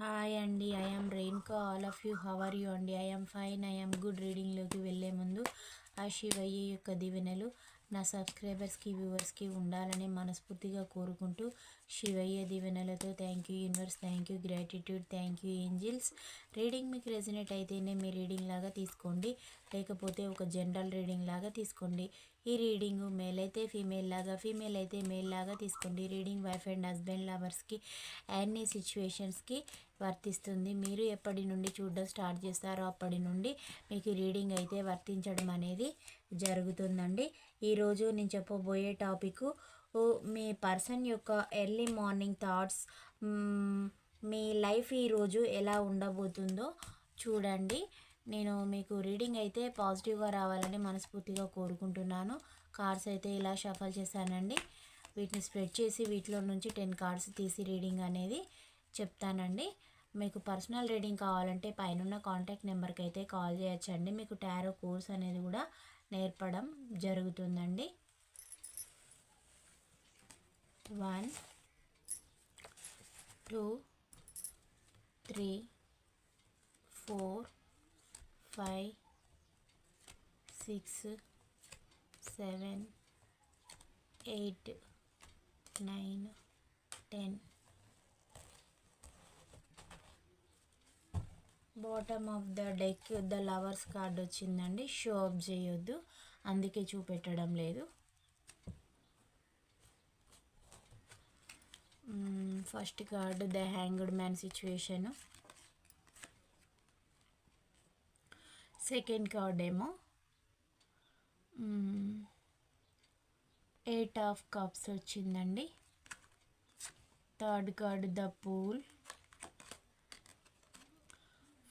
Hi అండి I రెయిన్కో all of you how are you అండి I'm fine I good రీడింగ్లోకి వెళ్ళే ముందు ఆ శివయ్య యొక్క దీవెనలు. నా సబ్స్క్రైబర్స్కి వ్యూవర్స్కి ఉండాలని మనస్ఫూర్తిగా కోరుకుంటూ శివయ్య దీవెనలతో thank you universe thank you gratitude thank you angels reading మీకు రెజినేట్ అయితేనే మీ రీడింగ్ లాగా తీసుకోండి. లేకపోతే ఒక జనరల్ రీడింగ్ లాగా తీసుకోండి. ఈ రీడింగ్ మేల్ అయితే ఫీమేల్ లాగా ఫీమేల్ అయితే మేల్ లాగా తీసుకోండి. రీడింగ్ వైఫ్ అండ్ హస్బెండ్ లవర్స్కి అన్ని సిచ్యువేషన్స్కి వర్తిస్తుంది. మీరు ఎప్పటి నుండి చూడడం స్టార్ట్ చేస్తారో అప్పటి నుండి మీకు రీడింగ్ అయితే వర్తించడం అనేది జరుగుతుందండి. ఈరోజు నేను చెప్పబోయే టాపిక్ మీ పర్సన్ యొక్క ఎర్లీ మార్నింగ్ థాట్స్ మీ లైఫ్ ఈరోజు ఎలా ఉండబోతుందో చూడండి. నేను మీకు రీడింగ్ అయితే పాజిటివ్గా రావాలని మనస్ఫూర్తిగా కోరుకుంటున్నాను. కార్డ్స్ అయితే ఇలా షఫల్ చేశానండి. వీటిని స్ప్రెడ్ చేసి వీటిలో నుంచి టెన్ కార్డ్స్ తీసి రీడింగ్ అనేది చెప్తానండి. మీకు పర్సనల్ రీడింగ్ కావాలంటే పైన కాంటాక్ట్ నెంబర్కి అయితే కాల్ చేయొచ్చండి. మీకు టారో కోర్స్ అనేది కూడా నేర్పడం జరుగుతుందండి. One two three four five six seven eight nine ten bottom of the deck the lovers card వచ్చిందండి. షో అప్ చేయొద్దు. అందుకే చూపెట్టడం లేదు. First card the hanged man situation second card ఏమో? ఎయిట్ ఆఫ్ కప్స్ వచ్చిందండి. Third card the fool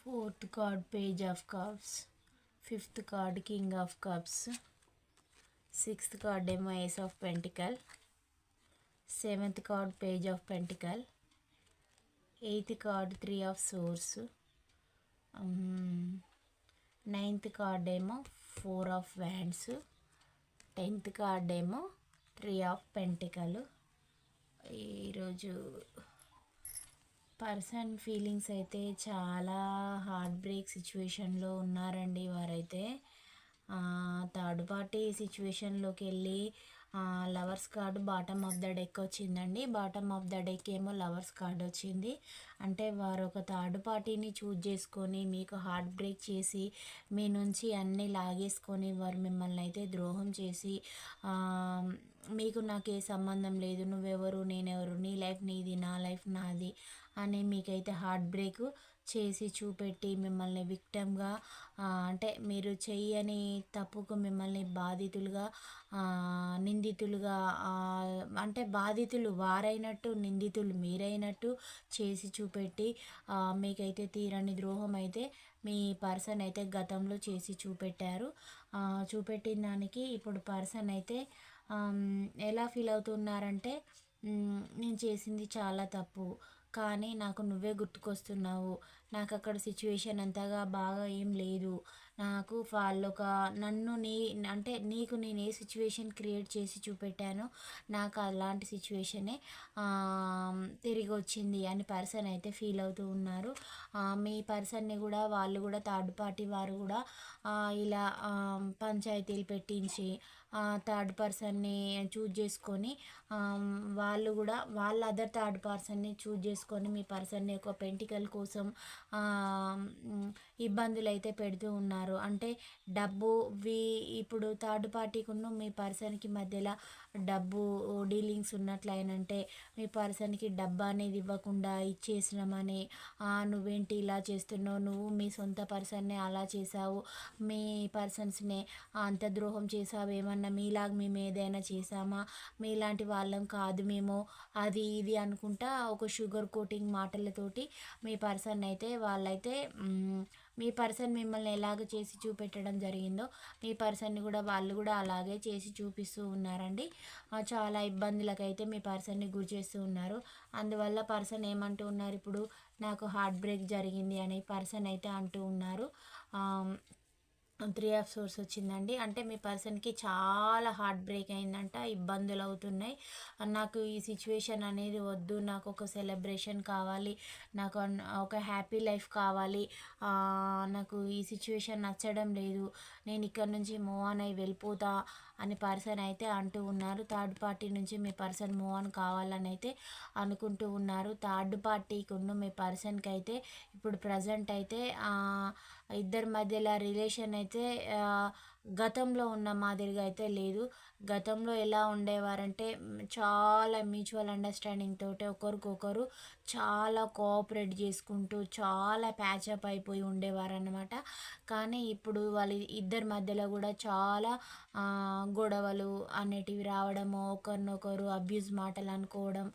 fourth card page of cups fifth card king of cups sixth card ఏమో ace of pentacle seventh card page of pentacle eighth card three of swords ninth card ఏమో four of wands tenth card ఏమో three of pentacle ఈరోజు person feelings అయితే చాలా heart break సిచ్యువేషన్లో ఉన్నారండి వారైతే. Third party సిచ్యువేషన్లోకి వెళ్ళి lovers card bottom of the deck వచ్చిందండి. బాటమ్ ఆఫ్ ద డెక్ ఏమో లవర్స్ కార్డ్ వచ్చింది. అంటే వారు ఒక థర్డ్ పార్టీని చూజ్ చేసుకొని మీకు హార్ట్ బ్రేక్ చేసి మీ నుంచి అన్నీ లాగేసుకొని వారు మిమ్మల్ని అయితే ద్రోహం చేసి మీకు నాకు ఏ సంబంధం లేదు నువ్వెవరు నేనెవరు నీ లైఫ్ నీది నా లైఫ్ నాది అని మీకైతే హార్ట్ బ్రేక్ చేసి చూపెట్టి మిమ్మల్ని విక్టమ్గా అంటే మీరు చెయ్యని తప్పుకు మిమ్మల్ని బాధితులుగా నిందితులుగా అంటే బాధితులు వారైనట్టు నిందితులు మీరైనట్టు చేసి చూపెట్టి మీకైతే తీరని ద్రోహం అయితే మీ పర్సన్ అయితే గతంలో చేసి చూపెట్టారు. చూపెట్టిన దానికి ఇప్పుడు పర్సన్ అయితే ఎలా ఫీల్ అవుతున్నారంటే నేను చేసింది చాలా తప్పు. కానీ నాకు నువ్వే గుర్తుకొస్తున్నావు. నాకు అక్కడ సిచ్యువేషన్ అంతగా బాగా ఏం లేదు. నాకు వాళ్ళొక నన్ను నీ అంటే నీకు నేను ఏ సిచ్యువేషన్ క్రియేట్ చేసి చూపెట్టానో నాకు అలాంటి సిచ్యువేషనే తిరిగి వచ్చింది అని పర్సన్ అయితే ఫీల్ అవుతూ ఉన్నారు. మీ పర్సన్ని కూడా వాళ్ళు కూడా థర్డ్ పార్టీ వారు కూడా ఇలా పంచాయతీలు పెట్టించి థర్డ్ పర్సన్ని చూజ్ చేసుకొని వాళ్ళు కూడా వాళ్ళ అదర్ థర్డ్ పర్సన్ని చూజ్ చేసుకొని మీ పర్సన్ని ఒక పెంటికల్ కోసం ఇబ్బందులు అయితే పెడుతూ ఉన్నారు. అంటే డబ్బు వి ఇప్పుడు థర్డ్ పార్టీకును మీ పర్సన్కి మధ్యలో డబ్బు డీలింగ్స్ ఉన్నట్లయినంటే మీ పర్సన్కి డబ్బు అనేది ఇవ్వకుండా ఇచ్చేసినామని నువ్వేంటి ఇలా చేస్తున్నావు? నువ్వు మీ సొంత పర్సన్నే అలా చేసావు మీ పర్సన్స్నే అంత ద్రోహం చేసావు ఏమన్నా మీలాగా మేము ఏదైనా చేసామా మీలాంటి వాళ్ళం కాదు మేము. అది ఇది అనుకుంటా ఒక షుగర్ కోటింగ్ మాటలతోటి మీ పర్సన్ అయితే వాళ్ళైతే మీ పర్సన్ మిమ్మల్ని ఎలాగ చేసి చూపెట్టడం జరిగిందో మీ పర్సన్ని కూడా వాళ్ళు కూడా అలాగే చేసి చూపిస్తూ ఉన్నారండి. చాలా ఇబ్బందులకైతే మీ పర్సన్ని గురి చేస్తూ ఉన్నారు. అందువల్ల పర్సన్ ఏమంటూ ఉన్నారు ఇప్పుడు నాకు హార్ట్ బ్రేక్ జరిగింది అని పర్సన్ అయితే అంటూ ఉన్నారు. త్రీ ఆఫ్ సోర్స్ వచ్చిందండి. అంటే మీ పర్సన్కి చాలా హార్ట్ బ్రేక్ అయిందంట ఇబ్బందులు అవుతున్నాయి. నాకు ఈ సిచ్యువేషన్ అనేది వద్దు నాకు ఒక సెలబ్రేషన్ కావాలి నాకు ఒక హ్యాపీ లైఫ్ కావాలి. నాకు ఈ సిచ్యువేషన్ నచ్చడం లేదు. నేను ఇక్కడ నుంచి మూవ్ ఆన్ అయి వెళ్ళిపోతా. అని పర్సన్ అయితే అంటూ ఉన్నారు. థర్డ్ పార్టీ నుంచి మీ పర్సన్ మూవ్ ఆన్ కావాలని అయితే అనుకుంటూ ఉన్నారు. థర్డ్ పార్టీకి ఉన్న మీ పర్సన్కి అయితే ఇప్పుడు ప్రజెంట్ అయితే ఇద్దరి మధ్యలో రిలేషన్ అయితే గతంలో ఉన్న మాదిరిగా అయితే లేదు. గతంలో ఎలా ఉండేవారంటే చాలా మ్యూచువల్ అండర్స్టాండింగ్ తోటి ఒకరికొకరు చాలా కోఆపరేట్ చేసుకుంటూ చాలా ప్యాచప్ అయిపోయి ఉండేవారనమాట కానీ ఇప్పుడు వాళ్ళ ఇద్దరి మధ్యలో కూడా చాలా గొడవలు అనేటివి రావడము ఒకరినొకరు అబ్యూజ్ మాటలు అనుకోవడం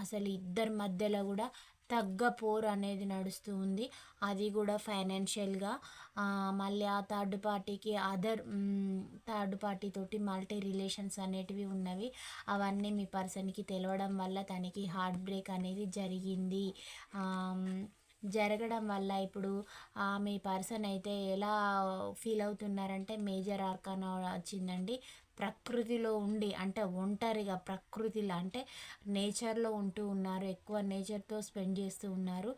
అసలు ఇద్దరి మధ్యలో కూడా తగ్గ పోర్ అనేది నడుస్తూ ఉంది. అది కూడా ఫైనాన్షియల్గా మళ్ళీ ఆ థర్డ్ పార్టీకి అదర్ థర్డ్ పార్టీ తోటి మల్టీ రిలేషన్స్ అనేటివి ఉన్నవి. అవన్నీ మీ పర్సన్కి తెలవడం వల్ల తనకి హార్ట్ బ్రేక్ అనేది జరిగింది. జరగడం వల్ల ఇప్పుడు మీ పర్సన్ అయితే ఎలా ఫీల్ అవుతున్నారంటే మేజర్ ఆర్కానా వచ్చిందండి. ప్రకృతిలో ఉండి అంటే ఒంటరిగా ప్రకృతిలో అంటే నేచర్లో ఉంటూ ఉన్నారు ఎక్కువ నేచర్తో స్పెండ్ చేస్తూ ఉన్నారు.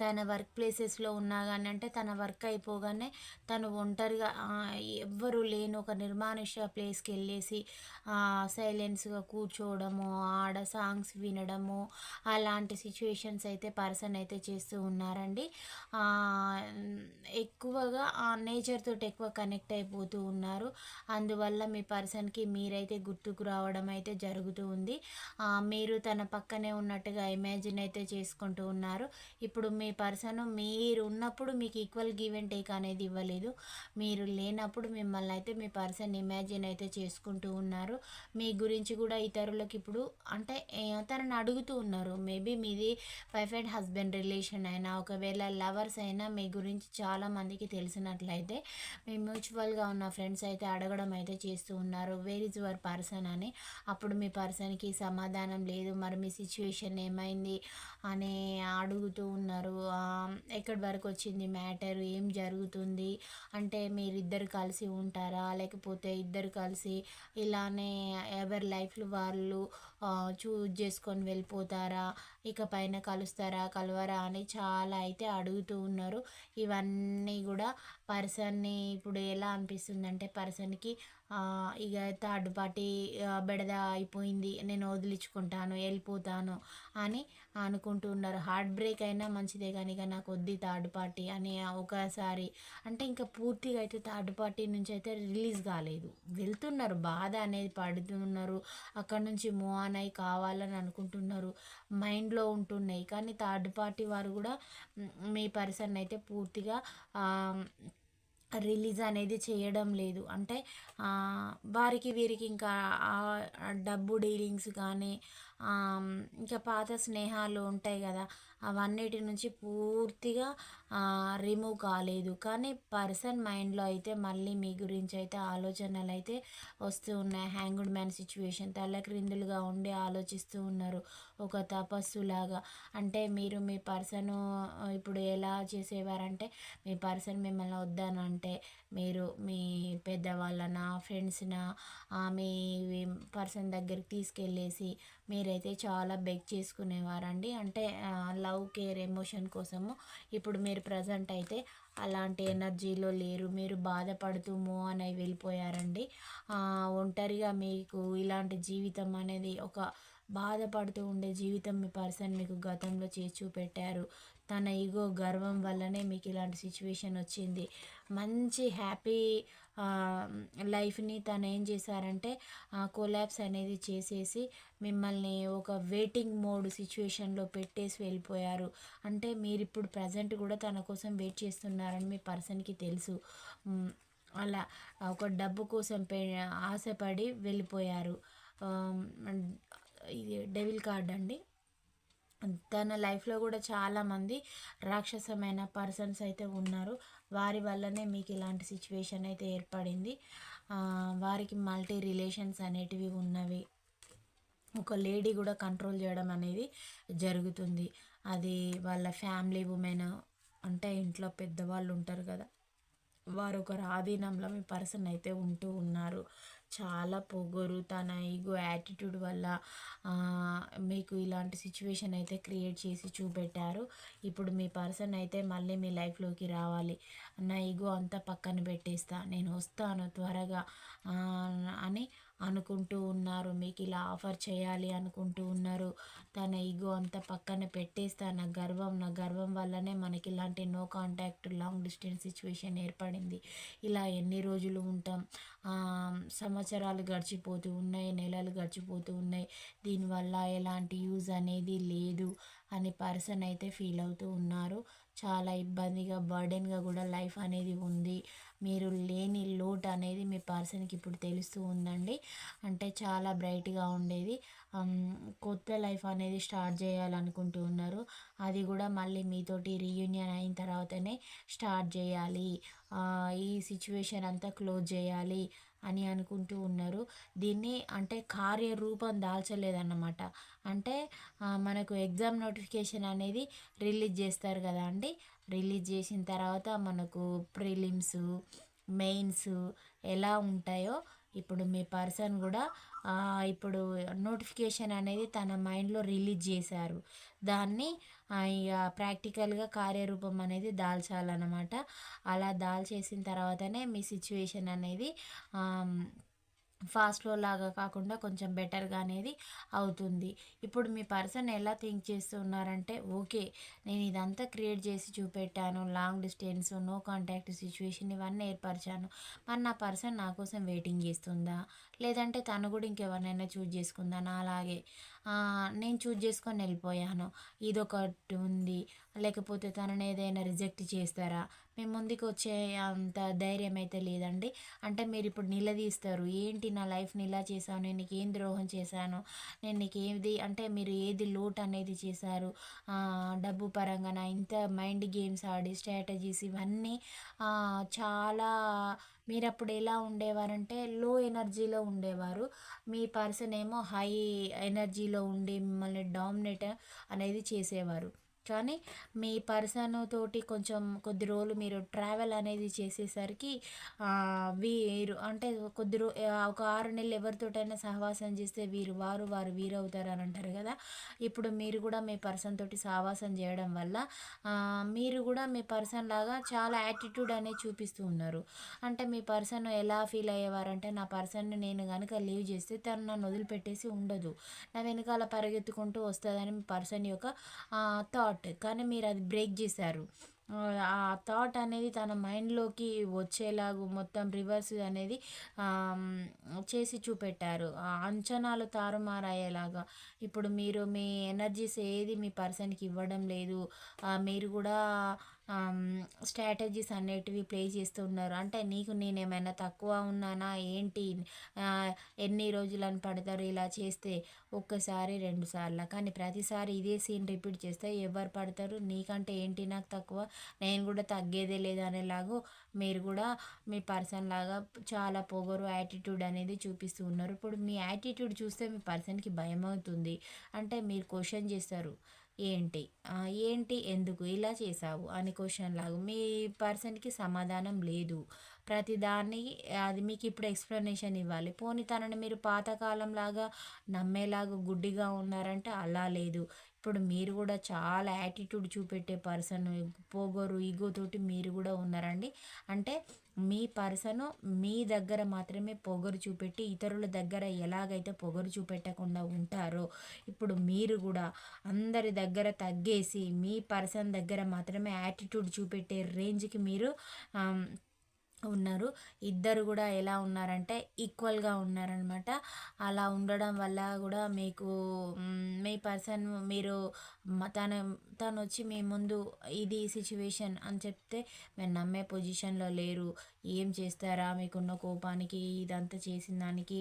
తన వర్క్ ప్లేసెస్లో ఉన్నా కానీ అంటే తన వర్క్ అయిపోగానే తను ఒంటరిగా ఎవ్వరూ లేని ఒక నిర్మానుష్య ప్లేస్కి వెళ్ళేసి సైలెన్స్గా కూర్చోవడము ఆడ సాంగ్స్ వినడము అలాంటి సిచ్యువేషన్స్ అయితే పర్సన్ అయితే చేస్తూ ఉన్నారండి. ఎక్కువగా నేచర్ తోటి ఎక్కువ కనెక్ట్ అయిపోతూ ఉన్నారు. అందువల్ల మీ పర్సన్కి మీరైతే గుర్తుకు రావడం అయితే జరుగుతూ ఉంది. మీరు తన పక్కనే ఉన్నట్టుగా ఇమాజిన్ అయితే చేసుకుంటూ ఉన్నారు. ఇప్పుడు మీ పర్సన్ మీరు ఉన్నప్పుడు మీకు ఈక్వల్ గివ్ అండ్ టేక్ అనేది ఇవ్వలేదు. మీరు లేనప్పుడు మిమ్మల్ని అయితే మీ పర్సన్ ఇమాజిన్ అయితే చేసుకుంటూ ఉన్నారు. మీ గురించి కూడా ఇతరులకు ఇప్పుడు అంటే తనని అడుగుతూ ఉన్నారు. మేబీ మీది వైఫ్ అండ్ హస్బెండ్ రిలేషన్ అయినా ఒకవేళ లవర్స్ అయినా మీ గురించి చాలామందికి తెలిసినట్లయితే మీ మ్యూచువల్గా ఉన్న ఫ్రెండ్స్ అయితే అడగడం అయితే చేస్తూ ఉన్నారు. వేర్ ఇస్ యువర్ పర్సన్ అని. అప్పుడు మీ పర్సన్కి సమాధానం లేదు. మరి మీ సిచ్యువేషన్ ఏమైంది? అని అడుగుతూ ఉన్నారు. ఎక్కడి వరకు వచ్చింది మ్యాటర్? ఏం జరుగుతుంది? అంటే మీరిద్దరు కలిసి ఉంటారా? లేకపోతే ఇద్దరు కలిసి ఇలానే ఎవరి లైఫ్లు వాళ్ళు చూజ్ చేసుకొని వెళ్ళిపోతారా? ఇక పైన కలుస్తారా? కలవరా? అని చాలా అయితే అడుగుతూ ఉన్నారు. ఇవన్నీ కూడా పర్సన్ని ఇప్పుడు ఎలా అనిపిస్తుంది అంటే పర్సన్కి ఇక థర్డ్ పార్టీ బెడద అయిపోయింది. నేను వదిలించుకుంటాను వెళ్ళిపోతాను అని అనుకుంటున్నారు హార్ట్ బ్రేక్ అయినా మంచిదే కానీ ఇక నాకు వద్ది థర్డ్ పార్టీ అని ఒకసారి. అంటే ఇంకా పూర్తిగా అయితే థర్డ్ పార్టీ నుంచి అయితే రిలీజ్ కాలేదు. వెళ్తున్నారు బాధ అనేది పడుతున్నారు. అక్కడ నుంచి మూవ్ ఆన్ అయి కావాలని అనుకుంటున్నారు. మైండ్లో ఉంటున్నాయి. కానీ థర్డ్ పార్టీ వారు కూడా మీ పర్సన్ అయితే పూర్తిగా రిలీజ్ అనేది చేయడం లేదు. అంటే వారికి వీరికి ఇంకా డబ్బు డీలింగ్స్ కానీ ఇంకా పాత స్నేహాలు ఉంటాయి కదా అవన్నిటి నుంచి పూర్తిగా రిమూవ్ కాలేదు. కానీ పర్సన్ మైండ్లో అయితే మళ్ళీ మీ గురించి అయితే ఆలోచనలు అయితే వస్తూ ఉన్నాయి. హ్యాంగుడ్ మ్యాన్ సిచ్యువేషన్ తల్లక్రిందులుగా ఉండి ఆలోచిస్తూ ఉన్నారు ఒక తపస్సులాగా. అంటే మీరు మీ పర్సన్ ఇప్పుడు ఎలా చేసేవారంటే మీ పర్సన్ మిమ్మల్ని వద్దానంటే మీరు మీ పెద్దవాళ్ళన ఫ్రెండ్స్న మీ పర్సన్ దగ్గరికి తీసుకెళ్ళేసి మీరైతే చాలా బెగ్ చేసుకునేవారండి. అంటే లవ్ కేర్ ఎమోషన్ కోసము ఇప్పుడు మీరు ప్రజెంట్ అయితే అలాంటి ఎనర్జీలో లేరు. మీరు బాధపడుతూ మూవ్ అని వెళ్ళిపోయారండి. ఒంటరిగా మీకు ఇలాంటి జీవితం అనేది ఒక బాధపడుతూ ఉండే జీవితం మీ పర్సన్ మీకు గతంలో చేసి చూపెట్టారు. తన ఈగో గర్వం వల్లనే మీకు ఇలాంటి సిచ్యువేషన్ వచ్చింది. మంచి హ్యాపీ లైఫ్ని తను ఏం చేశారంటే కొలాబ్స్ అనేది చేసేసి మిమ్మల్ని ఒక వెయిటింగ్ మోడ్ సిచ్యువేషన్లో పెట్టేసి వెళ్ళిపోయారు. అంటే మీరు ఇప్పుడు ప్రజెంట్ కూడా తన కోసం వెయిట్ చేస్తున్నారని మీ పర్సన్కి తెలుసు. అలా ఒక డబ్బు కోసం పె ఆశపడి వెళ్ళిపోయారు. ఇది డెవిల్ కార్డ్ అండి. తన లైఫ్లో కూడా చాలామంది రాక్షసమైన పర్సన్స్ అయితే ఉన్నారు. వారి వల్లనే మీకు ఇలాంటి సిచ్యువేషన్ అయితే ఏర్పడింది. వారికి మల్టీ రిలేషన్స్ అనేటివి ఉన్నవి. ఒక లేడీ కూడా కంట్రోల్ చేయడం అనేది జరుగుతుంది. అది వాళ్ళ ఫ్యామిలీ ఉమెన్ అంటే ఇంట్లో పెద్దవాళ్ళు ఉంటారు కదా. వారు ఒకరు ఆధీనంలో మీ పర్సన్ అయితే ఉంటూ ఉన్నారు. చాలా పొగరు తన ఈగో యాటిట్యూడ్ వల్ల మీకు ఇలాంటి సిచ్యువేషన్ అయితే క్రియేట్ చేసి చూపెట్టారు. ఇప్పుడు మీ పర్సన్ అయితే మళ్ళీ మీ లైఫ్లోకి రావాలి. నా ఈగో అంతా పక్కన పెట్టేస్తా నేను వస్తాను త్వరగా అని అనుకుంటూ ఉన్నారు. మీకు ఇలా ఆఫర్ చేయాలి అనుకుంటూ ఉన్నారు. తన ఈగో అంతా పక్కన పెట్టేస్తా నా గర్వం నా గర్వం వల్లనే మనకి ఇలాంటి no contact long distance situation ఏర్పడింది. ఇలా ఎన్ని రోజులు ఉంటాం? సంవత్సరాలు గడిచిపోతూ ఉన్నాయి నెలలు గడిచిపోతూ ఉన్నాయి. దీనివల్ల ఎలాంటి యూజ్ అనేది లేదు అని పర్సన్ అయితే ఫీల్ అవుతూ ఉన్నారు. చాలా ఇబ్బందిగా బర్డెన్గా కూడా లైఫ్ అనేది ఉంది. మీరు లేని లోటు అనేది మీ పర్సన్కి ఇప్పుడు తెలుస్తూ ఉందండి. అంటే చాలా బ్రైట్గా ఉండేది. కొత్త లైఫ్ అనేది స్టార్ట్ చేయాలనుకుంటూ ఉన్నారు. అది కూడా మళ్ళీ మీతోటి రీయూనియన్ అయిన తర్వాతనే స్టార్ట్ చేయాలి. ఈ సిచ్యువేషన్ అంతా క్లోజ్ చేయాలి. అని అనుకుంటూ ఉన్నారు. దీన్ని అంటే కార్యరూపం దాల్చలేదన్నమాట. అంటే మనకు ఎగ్జామ్ నోటిఫికేషన్ అనేది రిలీజ్ చేస్తారు కదా అండి. రిలీజ్ చేసిన తర్వాత మనకు ప్రిలిమ్స్ మెయిన్స్ ఎలా ఉంటాయో ఇప్పుడు మీ పర్సన్ కూడా ఇప్పుడు నోటిఫికేషన్ అనేది తన మైండ్లో రిలీజ్ చేశారు. దాన్ని ఇక ప్రాక్టికల్గా కార్యరూపం అనేది దాల్చాలన్నమాట. అలా దాల్చేసిన తర్వాతనే మీ సిచ్యువేషన్ అనేది ఫాస్ట్లో లాగా కాకుండా కొంచెం బెటర్గా అనేది అవుతుంది. ఇప్పుడు మీ పర్సన్ ఎలా థింక్ చేస్తున్నారంటే ఓకే నేను ఇదంతా క్రియేట్ చేసి చూపెట్టాను long distance no contact situation ఇవన్నీ ఏర్పరిచాను. మరి నా పర్సన్ నా కోసం వెయిటింగ్ చేస్తుందా? లేదంటే తను కూడా ఇంకెవరినైనా చూజ్ చేసుకుందా నా అలాగే నేను చూజ్ చేసుకొని వెళ్ళిపోయాను. ఇదొకటి ఉంది. లేకపోతే తనని ఏదైనా రిజెక్ట్ చేస్తారా? మేము ముందుకు వచ్చే అంత ధైర్యం అయితే లేదండి. అంటే మీరు ఇప్పుడు నిలదీస్తారు. ఏంటి నా లైఫ్ని ఇలా చేశాను? నేను నీకు ఏం ద్రోహం చేశాను? నేను నీకు ఏది అంటే మీరు ఏది లోటు అనేది చేశారు? డబ్బు పరంగా నా ఇంత మైండ్ గేమ్స్ ఆడి స్ట్రాటజీస్ ఇవన్నీ చాలా మీరు అప్పుడు ఎలా ఉండేవారంటే లో ఎనర్జీలో ఉండేవారు. మీ పర్సన్ ఏమో హై ఎనర్జీలో ఉండి మిమ్మల్ని డామినేట్ అనేది చేసేవారు. కానీ మీ పర్సన్ తోటి కొంచెం కొద్ది రోజులు మీరు ట్రావెల్ అనేది చేసేసరికి వీరు అంటే కొద్ది రో ఒక ఆరు నెలలు ఎవరితోటైనా సహవాసం చేస్తే వీరు వారు వారు వీరు అవుతారు అని అంటారు కదా. ఇప్పుడు మీరు కూడా మీ పర్సన్ తోటి సహవాసం చేయడం వల్ల మీరు కూడా మీ పర్సన్ లాగా చాలా యాటిట్యూడ్ అనేది చూపిస్తూ ఉన్నారు. అంటే మీ పర్సన్ ఎలా ఫీల్ అయ్యేవారంటే నా పర్సన్ నేను కనుక లీవ్ చేస్తే తను నన్ను వదిలిపెట్టేసి ఉండదు. నా వెనకాల పరిగెత్తుకుంటూ వస్తుందని మీ పర్సన్ యొక్క థాట్. థాట్ కానీ మీరు అది బ్రేక్ చేశారు. ఆ థాట్ అనేది తన మైండ్లోకి వచ్చేలాగా మొత్తం రివర్స్ అనేది చేసి చూపెట్టారు. ఆ అంచనాలు తారుమారయ్యేలాగా. ఇప్పుడు మీరు మీ ఎనర్జీస్ ఏది మీ పర్సన్కి ఇవ్వడం లేదు. మీరు కూడా స్ట్రాటజీస్ అనేటివి ప్లే చేస్తున్నారు. అంటే నీకు నేను ఏమైనా తక్కువ ఉన్నానా? ఏంటి? ఎన్ని రోజులని పడతారు ఇలా చేస్తే? ఒక్కసారి రెండు సార్లు. కానీ ప్రతిసారి ఇదే సీన్ రిపీట్ చేస్తే ఎవరు పడతారు? నీకంటే ఏంటి నాకు తక్కువ? నేను కూడా తగ్గేదే లేదు మీరు కూడా మీ పర్సన్ లాగా చాలా పొగరు యాటిట్యూడ్ అనేది చూపిస్తూ ఉన్నారు. ఇప్పుడు మీ యాటిట్యూడ్ చూస్తే మీ పర్సన్కి భయం అవుతుంది అంటే మీరు క్వశ్చన్ చేస్తారు. ఏంటి? ఏంటి? ఎందుకు? ఇలా చేసావు అని క్వశ్చన్ లాగా. మీ పర్సన్కి సమాధానం లేదు. ప్రతిదాన్ని అది మీకు ఇప్పుడు ఎక్స్ప్లెనేషన్ ఇవ్వాలి. పోనీ తనని మీరు పాతకాలం లాగా నమ్మేలాగా గుడ్డిగా ఉన్నారంటే అలా లేదు. ఇప్పుడు మీరు కూడా చాలా యాటిట్యూడ్ చూపెట్టే పర్సన్ పోగోరు ఈగోతోటి మీరు కూడా ఉన్నారండి. అంటే మీ పర్సను మీ దగ్గర మాత్రమే పొగరు చూపెట్టి ఇతరుల దగ్గర ఎలాగైతే పొగరు చూపెట్టకుండా ఉంటారో ఇప్పుడు మీరు కూడా అందరి దగ్గర తగ్గేసి మీ పర్సన్ దగ్గర మాత్రమే యాటిట్యూడ్ చూపెట్టే రేంజ్కి మీరు ఉన్నారు. ఇద్దరు కూడా ఎలా ఉన్నారంటే ఈక్వల్గా ఉన్నారనమాట అలా ఉండడం వల్ల కూడా మీకు మీ పర్సన్ మీరు తన తను వచ్చి మీ ముందు ఇది సిచ్యువేషన్ అని చెప్తే మేము నమ్మే పొజిషన్లో లేరు. ఏం చేస్తారా? మీకున్న కోపానికి ఇదంతా చేసిన దానికి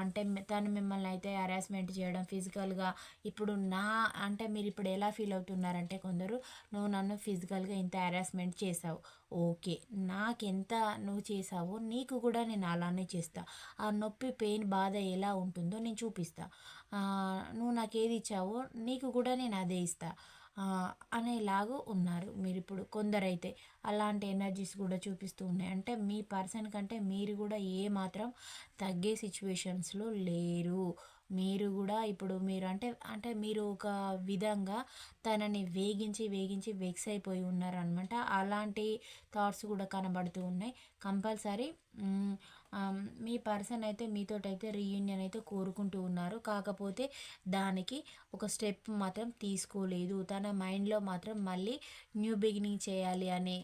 అంటే తను మిమ్మల్ని అయితే హరాస్మెంట్ చేయడం ఫిజికల్గా ఇప్పుడు నా అంటే మీరు ఇప్పుడు ఎలా ఫీల్ అవుతున్నారంటే కొందరు నువ్వు నన్ను ఫిజికల్గా ఇంత హరాస్మెంట్ చేసావు. ఓకే నాకెంత నువ్వు చేసావో నీకు కూడా నేను అలానే చేస్తా. ఆ నొప్పి పెయిన్ బాధ ఎలా ఉంటుందో నేను చూపిస్తా. నువ్వు నాకు ఏది ఇచ్చావో నీకు కూడా నేను అదే ఇస్తా. అనేలాగా ఉన్నారు మీరు ఇప్పుడు కొందరైతే అలాంటి ఎనర్జీస్ కూడా చూపిస్తూ ఉన్నాయి. అంటే మీ పర్సన్ కంటే మీరు కూడా ఏ మాత్రం తగ్గే సిచ్యువేషన్స్లో లేరు. మీరు కూడా ఇప్పుడు మీరు అంటే అంటే మీరు ఒక విధంగా తనని వేగించి వేగించి వెక్స్ అయిపోయి ఉన్నారనమాట అలాంటి థాట్స్ కూడా కనబడుతూ ఉన్నాయి. కంపల్సరీ మీ పర్సన్ అయితే మీతోటైతే రీయూనియన్ అయితే కోరుకుంటూ ఉన్నారు. కాకపోతే దానికి ఒక స్టెప్ మాత్రం తీసుకోలేదు. తన మైండ్లో మాత్రం మళ్ళీ న్యూ బిగినింగ్ చేయాలి అని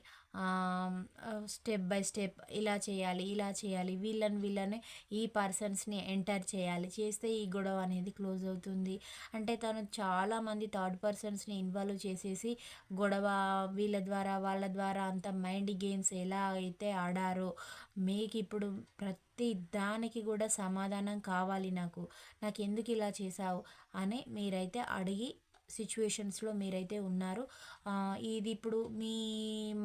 స్టెప్ బై స్టెప్ ఇలా చేయాలి ఇలా చేయాలి వీళ్ళని వీళ్ళని ఈ పర్సన్స్ని ఎంటర్ చేయాలి. చేస్తే ఈ గొడవ అనేది క్లోజ్ అవుతుంది. అంటే తను చాలామంది థర్డ్ పర్సన్స్ని ఇన్వాల్వ్ చేసేసి గొడవ వీళ్ళ ద్వారా వాళ్ళ ద్వారా అంత మైండ్ గేమ్స్ ఎలా అయితే ఆడారో మీకు ఇప్పుడు ప్రతి దానికి కూడా సమాధానం కావాలి నాకు. నాకు ఎందుకు ఇలా చేసావు అని మీరైతే అడిగి సిచ్యువేషన్స్లో మీరైతే ఉన్నారు. ఇది ఇప్పుడు మీ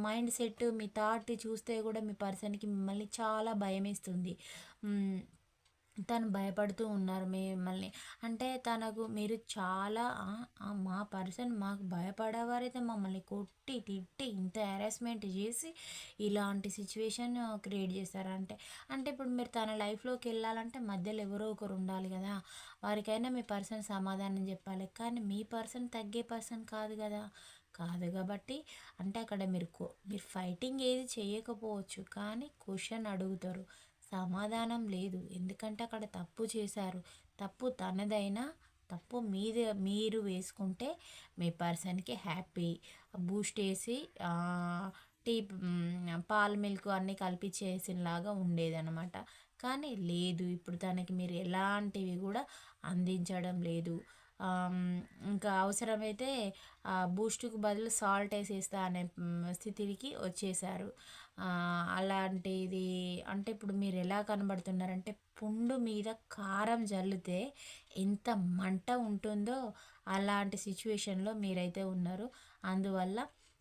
మైండ్ సెట్ మీ థాట్ చూస్తే కూడా మీ పర్సన్కి మిమ్మల్ని చాలా భయం వేస్తుంది తను భయపడుతూ ఉన్నారు మిమ్మల్ని. అంటే తనకు మీరు చాలా మా పర్సన్ మాకు భయపడేవారైతే మమ్మల్ని కొట్టి తిట్టి ఇంత హెరాస్మెంట్ చేసి ఇలాంటి సిచ్యువేషన్ క్రియేట్ చేస్తారంటే అంటే ఇప్పుడు మీరు తన లైఫ్లోకి వెళ్ళాలంటే మధ్యలో ఎవరో ఒకరు ఉండాలి కదా. వారికైనా మీ పర్సన్ సమాధానం చెప్పాలి. కానీ మీ పర్సన్ తగ్గే పర్సన్ కాదు కదా. కాదు కాబట్టి అంటే అక్కడ మీరు మీరు ఫైటింగ్ ఏది చేయకపోవచ్చు. కానీ క్వశ్చన్ అడుగుతారు. సమాధానం లేదు. ఎందుకంటే అక్కడ తప్పు చేశారు. తప్పు తనదైనా తప్పు మీద మీరు వేసుకుంటే మీ పర్సన్కి హ్యాపీ. బూస్ట్ వేసి టీ పాల్ మిల్క్ అన్నీ కలిపి చేసినలాగా ఉండేదనమాట కానీ లేదు. ఇప్పుడు తనకి మీరు ఎలాంటివి కూడా అందించడం లేదు. ఇంకా అవసరమైతే బూస్ట్కు బదులు సాల్ట్ వేసేస్తా అనే స్థితికి వచ్చేసారు అలాంటిది అంటే ఇప్పుడు మీరు ఎలా కనబడుతున్నారంటే పుండు మీద కారం జల్లితే ఎంత మంట ఉంటుందో అలాంటి సిచ్యువేషన్లో మీరైతే ఉన్నారు. అందువల్ల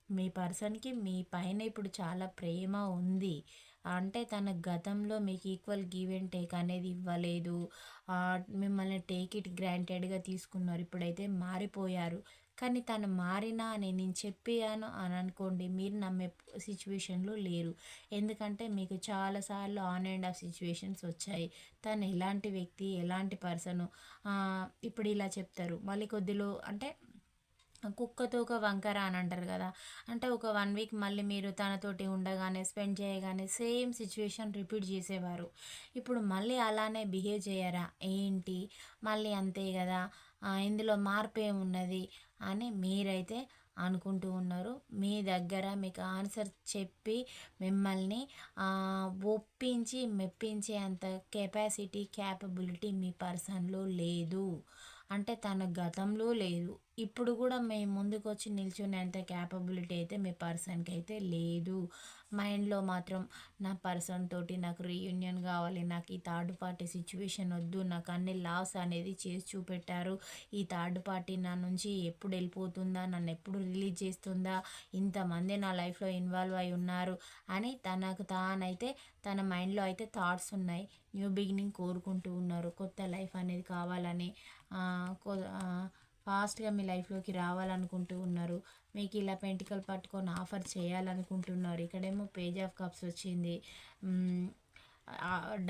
మీ పర్సన్కి మీ పైన ఇప్పుడు చాలా ప్రేమ ఉంది. అంటే తన గతంలో మీకు ఈక్వల్ గివ్ అండ్ టేక్ అనేది ఇవ్వలేదు. మిమ్మల్ని టేక్ ఇట్ గ్రాంటెడ్గా తీసుకున్నారు. ఇప్పుడైతే మారిపోయారు. కానీ తను మారినా అని నేను చెప్పాను అని అనుకోండి మీరు నమ్మే సిచ్యువేషన్లో లేరు. ఎందుకంటే మీకు చాలాసార్లు ఆన్ అండ్ ఆఫ్ సిచ్యువేషన్స్ వచ్చాయి. తను ఎలాంటి వ్యక్తి ఎలాంటి పర్సను ఇప్పుడు ఇలా చెప్తారు. మళ్ళీ కొద్దిలో అంటే కుక్కతో ఒక వంకర అని అంటారు కదా. అంటే ఒక వన్ వీక్ మళ్ళీ మీరు తనతోటి ఉండగానే స్పెండ్ చేయగానే సేమ్ సిచ్యువేషన్ రిపీట్ చేసేవారు. ఇప్పుడు మళ్ళీ అలానే బిహేవ్ చేయరా? ఏంటి? మళ్ళీ అంతే కదా. ఇందులో మార్పు ఏమున్నది? అని మీరైతే అనుకుంటూ ఉన్నారు. మీ దగ్గర మీకు ఆన్సర్ చెప్పి మిమ్మల్ని ఒప్పించి మెప్పించే అంత కెపాసిటీ క్యాపబిలిటీ మీ పర్సన్లో లేదు. అంటే తన గతంలో లేదు. ఇప్పుడు కూడా మేము ముందుకు వచ్చి నిల్చునేంత క్యాపబిలిటీ అయితే మీ పర్సన్కి అయితే లేదు. మైండ్లో మాత్రం నా పర్సన్ తోటి నాకు రీయూనియన్ కావాలి నాకు ఈ థర్డ్ పార్టీ సిచ్యువేషన్ వద్దు నాకు అన్ని లాస్ అనేది చేసి చూపెట్టారు. ఈ థర్డ్ పార్టీ నా నుంచి ఎప్పుడు వెళ్ళిపోతుందా నన్ను ఎప్పుడు రిలీజ్ చేస్తుందా ఇంతమంది నా లైఫ్లో ఇన్వాల్వ్ అయి ఉన్నారు అని తనకు తానైతే తన మైండ్లో అయితే థాట్స్ ఉన్నాయి. న్యూ బిగినింగ్ కోరుకుంటూ ఉన్నారు. కొత్త లైఫ్ అనేది కావాలని ఫాస్ట్గా మీ లైఫ్లోకి రావాలనుకుంటూ ఉన్నారు. మీకు ఇలా పెంటికల్ పట్టుకొని ఆఫర్ చేయాలనుకుంటున్నారు. ఇక్కడేమో పేజ్ ఆఫ్ కప్స్ వచ్చింది.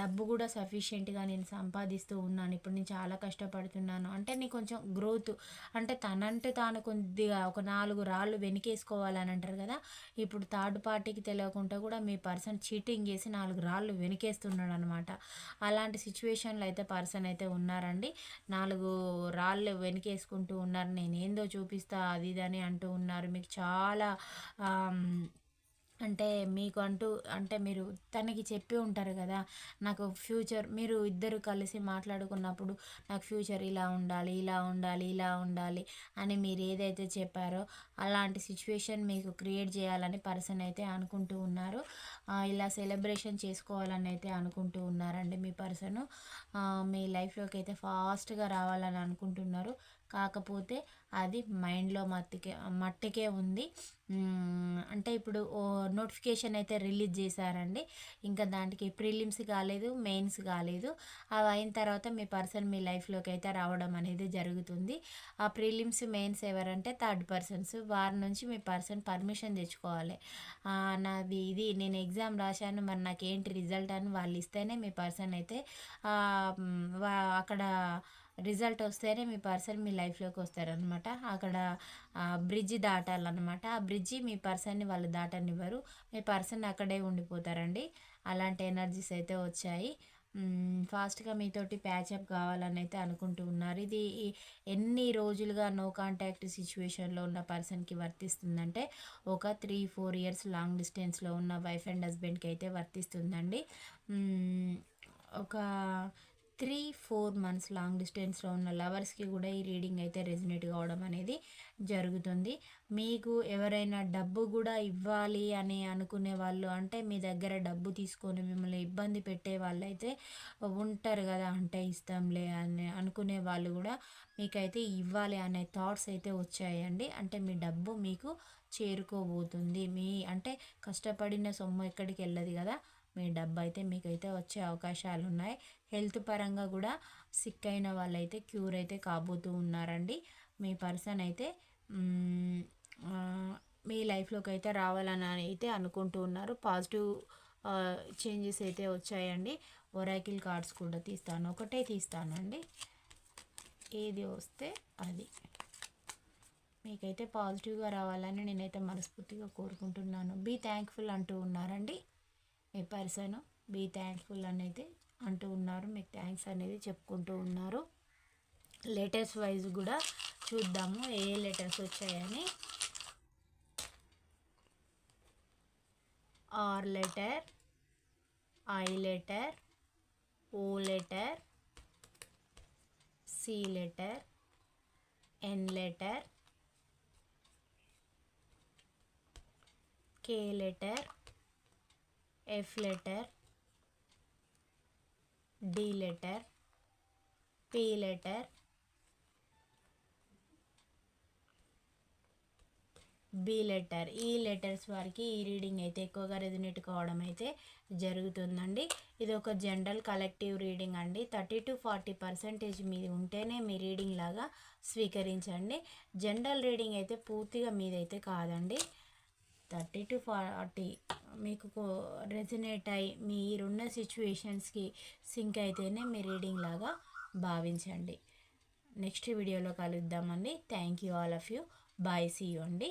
డబ్బు కూడా సఫిషియెంట్గా నేను సంపాదిస్తూ ఉన్నాను. ఇప్పుడు నేను చాలా కష్టపడుతున్నాను. అంటే నీ కొంచెం గ్రోత్ అంటే తనంటే తాను కొద్దిగా ఒక నాలుగు రాళ్ళు వెనకేసుకోవాలని అంటారు కదా. ఇప్పుడు థర్డ్ పార్టీకి తెలియకుండా కూడా మీ పర్సన్ చీటింగ్ చేసి నాలుగు రాళ్ళు వెనకేస్తున్నాడు అనమాట అలాంటి సిచ్యువేషన్లో అయితే పర్సన్ అయితే ఉన్నారండి. నాలుగు రాళ్ళు వెనకేసుకుంటూ ఉన్నారు. నేను ఏందో చూపిస్తా అది ఇది అని అంటూ ఉన్నారు. మీకు చాలా అంటే మీకు అంటూ అంటే మీరు తనకి చెప్పి ఉంటారు కదా నాకు ఫ్యూచర్ మీరు ఇద్దరు కలిసి మాట్లాడుకున్నప్పుడు నాకు ఫ్యూచర్ ఇలా ఉండాలి ఇలా ఉండాలి ఇలా ఉండాలి అని మీరు ఏదైతే చెప్పారో అలాంటి సిచ్యువేషన్ మీకు క్రియేట్ చేయాలని పర్సన్ అయితే అనుకుంటూ ఉన్నారు. ఇలా సెలబ్రేషన్ చేసుకోవాలని అయితే అనుకుంటూ ఉన్నారండి మీ పర్సన్. మీ లైఫ్లోకి అయితే ఫాస్ట్గా రావాలని అనుకుంటున్నారు. కాకపోతే అది మైండ్లో మట్టికే మట్టికే ఉంది. అంటే ఇప్పుడు నోటిఫికేషన్ అయితే రిలీజ్ చేశారండి. ఇంకా దానికి ప్రిలిమ్స్ కాలేదు మెయిన్స్ కాలేదు. అవి అయిన తర్వాత మీ పర్సన్ మీ లైఫ్లోకి అయితే రావడం అనేది జరుగుతుంది. ఆ ప్రిలిమ్స్ మెయిన్స్ ఎవరంటే థర్డ్ పర్సన్స్. వారి నుంచి మీ పర్సన్ పర్మిషన్ తెచ్చుకోవాలి. నాది ఇది నేను ఎగ్జామ్ రాశాను మరి నాకు ఏంటి రిజల్ట్ అని వాళ్ళు ఇస్తేనే మీ పర్సన్ అయితే అక్కడ రిజల్ట్ వస్తేనే మీ పర్సన్ మీ లైఫ్లోకి వస్తారనమాట అక్కడ బ్రిడ్జి దాటాలన్నమాట. ఆ బ్రిడ్జి మీ పర్సన్ని వాళ్ళు దాటనివ్వరు. మీ పర్సన్ అక్కడే ఉండిపోతారండి. అలాంటి ఎనర్జీస్ అయితే వచ్చాయి. ఫాస్ట్గా మీతోటి ప్యాచప్ కావాలని అయితే అనుకుంటూ ఉన్నారు. ఇది ఎన్ని రోజులుగా నో కాంటాక్ట్ సిచ్యువేషన్లో ఉన్న పర్సన్కి వర్తిస్తుందంటే ఒక త్రీ ఫోర్ ఇయర్స్ లాంగ్ డిస్టెన్స్లో ఉన్న వైఫ్ అండ్ హస్బెండ్కి అయితే వర్తిస్తుందండి. ఒక త్రీ ఫోర్ మంత్స్ లాంగ్ డిస్టెన్స్లో ఉన్న లవర్స్కి కూడా ఈ రీడింగ్ అయితే రెజినేట్ కావడం అనేది జరుగుతుంది. మీకు ఎవరైనా డబ్బు కూడా ఇవ్వాలి అని అనుకునే వాళ్ళు అంటే మీ దగ్గర డబ్బు తీసుకొని మిమ్మల్ని ఇబ్బంది పెట్టే వాళ్ళు అయితే ఉంటారు కదా అంటే ఇస్తాంలే అని అనుకునే వాళ్ళు కూడా మీకైతే ఇవ్వాలి అనే థాట్స్ అయితే వచ్చాయండి. అంటే మీ డబ్బు మీకు చేరుకోబోతుంది. మీ అంటే కష్టపడిన సొమ్ము ఎక్కడికి వెళ్ళదు కదా మీ డబ్బు అయితే మీకైతే వచ్చే అవకాశాలు ఉన్నాయి హెల్త్ పరంగా కూడా సిక్ అయిన వాళ్ళైతే క్యూర్ అయితే కాబోతూ ఉన్నారండి. మీ పర్సన్ అయితే మీ లైఫ్లోకి అయితే రావాలని అయితే అనుకుంటూ ఉన్నారు. పాజిటివ్ చేంజెస్ అయితే వచ్చాయండి. ఒరాకిల్ కార్డ్స్ కూడా తీస్తాను. ఒకటే తీస్తానండి. ఏది వస్తే అది. మీకైతే పాజిటివ్గా రావాలని నేనైతే మనస్ఫూర్తిగా కోరుకుంటున్నాను. బీ థ్యాంక్ఫుల్ అంటూ ఉన్నారండి. మీ పర్సన్ బీ థ్యాంక్ఫుల్ అనేది అంటూ ఉన్నారు. మీకు థ్యాంక్స్ అనేది చెప్పుకుంటూ ఉన్నారు. లెటర్స్ వైజ్ కూడా చూద్దాము ఏ లెటర్స్ వచ్చాయని. R letter I letter O letter C letter N letter K letter F letter D letter P letter B letter E letters వారికి ఈ రీడింగ్ అయితే ఎక్కువగా రెజినేట్ కావడం అయితే జరుగుతుందండి. ఇది ఒక జనరల్ కలెక్టివ్ రీడింగ్ అండి. థర్టీ టు ఫార్టీ పర్సెంటేజ్ మీది ఉంటేనే మీ రీడింగ్ లాగా స్వీకరించండి. జనరల్ రీడింగ్ అయితే పూర్తిగా మీదైతే కాదండి. థర్టీ టు ఫార్టీ మీకు రెజినేట్ అయ్యి మీరున్న సిచ్యువేషన్స్కి సింక్ అయితేనే మీ రీడింగ్ లాగా భావించండి. నెక్స్ట్ వీడియోలో కలుద్దామండి. Thank you all of you. Bye see you అండి.